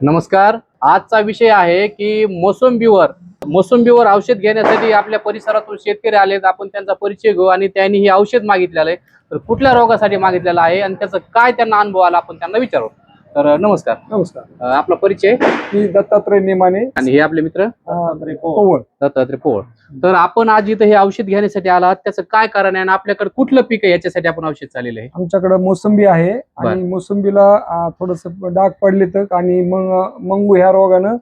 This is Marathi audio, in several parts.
नमस्कार. आजचा विषय आहे की मोसंबीवर. मोसंबीवर औषध घेण्यासाठी आपल्या परिसरातून शेतकरी आलेत. आपण त्यांचा परिचय घेऊ आणि त्यांनी हे औषध मागितलेलं आहे. तर कुठल्या रोगासाठी मागितलेलं आहे आणि त्याचा काय त्यांना अनुभव आला आपण त्यांना विचारू. तर नमस्कार. नमस्कार. अं, आपला परिचय? मी दत्तात्रय नेमाने. आणि हे आपले मित्र? पवन दत्तात्रय पोळ तर आपण आज इथं हे औषध घेण्यासाठी आलात. त्याचं काय कारण आहे आणि आपल्याकडे कुठलं पीक आहे याच्यासाठी आपण औषध चाललेलं आहे? आमच्याकडे मोसंबी आहे आणि मोसंबीला थोडस डाग पडले तर आणि मग मंगू ह्या रोगानं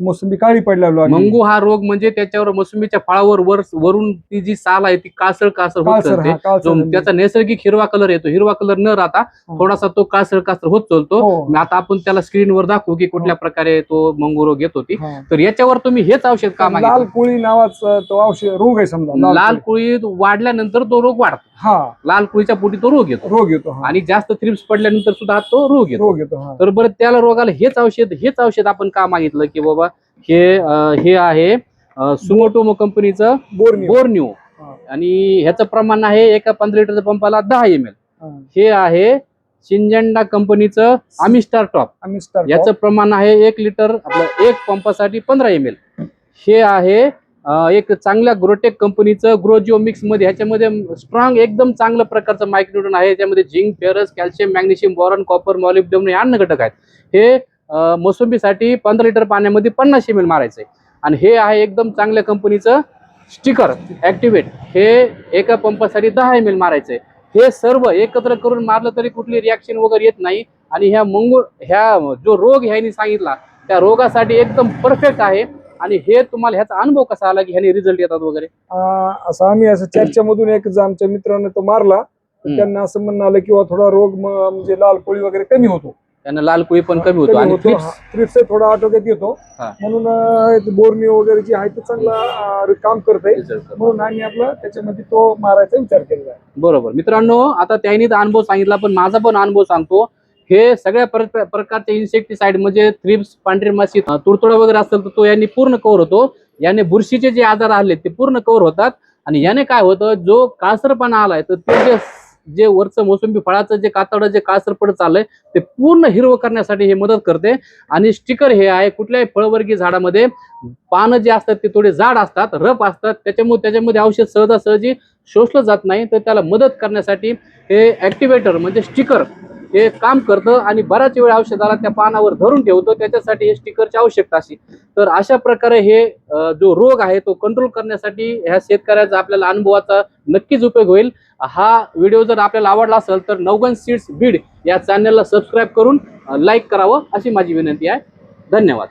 मोसंबी काळी पडलेलो आहे मंगू हा रोग म्हणजे त्याच्यावर मोसंबीच्या फळावर वर वरून ती जी साल आहे ती कासळ कासळ होत चालते. हा म्हणजे. त्याचा नैसर्गिक हिरवा कलर येतो. हिरवा कलर न राहता थोडासा तो कासळ कासळ होत चालतो. हो. आता आपण त्याला स्क्रीनवर दाखवू की कुठल्या प्रकारे तो मंगू रोग येत होती हा. तर याच्यावर तुम्ही हेच औषध का लाल कोळी नावाचा तो औषध रोग आहे समजा लाल कुळी. वाढल्यानंतर तो रोग वाढतो. हा. लाल कुळीच्या पोटी तो रोग येतो. रोग येतो हा. आणि जास्त थ्रिप्स पडल्यानंतर सुद्धा तो रोग येतो. रोग येतो हा. तर बरं त्याला रोगाला हेच औषध हेच औषध आपण का मागितलं की बाबा हे हे आहे सुमोटोमो कंपनीचं बोर्न्यू. आणि ह्याचं प्रमाण आहे एका पंधरा लिटरच्या पंपाला दहा एम एल हा. आहे सिंजंडा कंपनीचं आमिस्टार टॉप. याचं प्रमाण आहे एक लिटर आपलं एक पंपासाठी पंधरा एम एल हे आहे एक चांगल्या ग्रोटेक कंपनीचं ग्रोजिओ मिक्समध्ये. ह्याच्यामध्ये स्ट्रॉंग एकदम चांगलं प्रकारचं मायक्रोडन आहे. त्यामध्ये zinc ferrous calcium magnesium boron copper molybdenum हे अन्न घटक आहेत. हे मोसंबीसाठी पंधरा लिटर पाण्यामध्ये पन्नास एम एल मारायचं आहे आणि हे आहे एकदम चांगल्या कंपनीचं स्टिकर ऍक्टिवेट हे एका पंपासाठी दहा एम एल मारायचं आहे हे सर्व एकत्र करून मारलं तरी कुठली रिॲक्शन वगैरे येत नाही. आणि ह्या मंगूळ ह्या जो रोग ह्यानी सांगितला त्या रोगासाठी एकदम परफेक्ट आहे. आणि हे तुम्हाला ह्याचा अनुभव कसा आला की ह्याने रिझल्ट येतात वगैरे? असं आम्ही असं चर्चेमधून एक आमच्या मित्रानं तो मारला. त्यांना असं म्हणणं आलं किंवा थोडा रोग म्हणजे लाल कोळी वगैरे कमी होतो. त्यांना लाल कुळी पण कमी होतो आणि थ्रिप्स थोडा आटोक्यात येतो. हा. म्हणून बोरणी वगैरे जी आहे ते चांगला अं, काम करते result. म्हणून आम्ही आपला त्याच्यामध्ये तो मारायचा विचार केलेला आहे. बरोबर. मित्रांनो आता त्यांनी तर अनुभव सांगितला पण माझा पण अनुभव सांगतो. हे सगळ्या पर- प्रकारचे इन्सेक्टिसाइड म्हणजे थ्रिप्स पांढरी माशी अं, तुडतुडा वगैरे असेल तर तो यांनी पूर्ण कव्हर होतो. याने बुरशीचे जे आजार आले ते पूर्ण कव्हर होतात. आणि याने काय होतं जो कासरपणा आलाय तर ते जे जे वरचं मोसंबी फळाचं जे कातड जे कासरपड चाललंय ते पूर्ण हिरवं करण्यासाठी हे मदत करते. आणि स्टिकर हे आहे कुठल्याही फळवर्गीय झाडामध्ये. पानं जे असतात ते थोडे जाड असतात रफ असतात. त्याच्यामुळे त्याच्यामध्ये औषध सहजासहजी शोषलं जात नाही. तर त्याला मदत करण्यासाठी हे ॲक्टिवेटर म्हणजे स्टिकर हे काम करतं आणि बराच वेळ औषधाला त्या पानावर धरून ठेवतं त्याच्यासाठी हे स्टिकरची आवश्यकता अशी. तर अशा प्रकारे हे जो रोग आहे तो कंट्रोल करण्यासाठी ह्या शेतकऱ्याचा आपल्याला अनुभवाचा नक्कीच उपयोग होईल. हा व्हिडिओ जर आपल्याला आवडला असेल तर नवगन सीड्स बीड या चॅनलला सबस्क्राईब करून लाईक करावं अशी माझी विनंती आहे. धन्यवाद.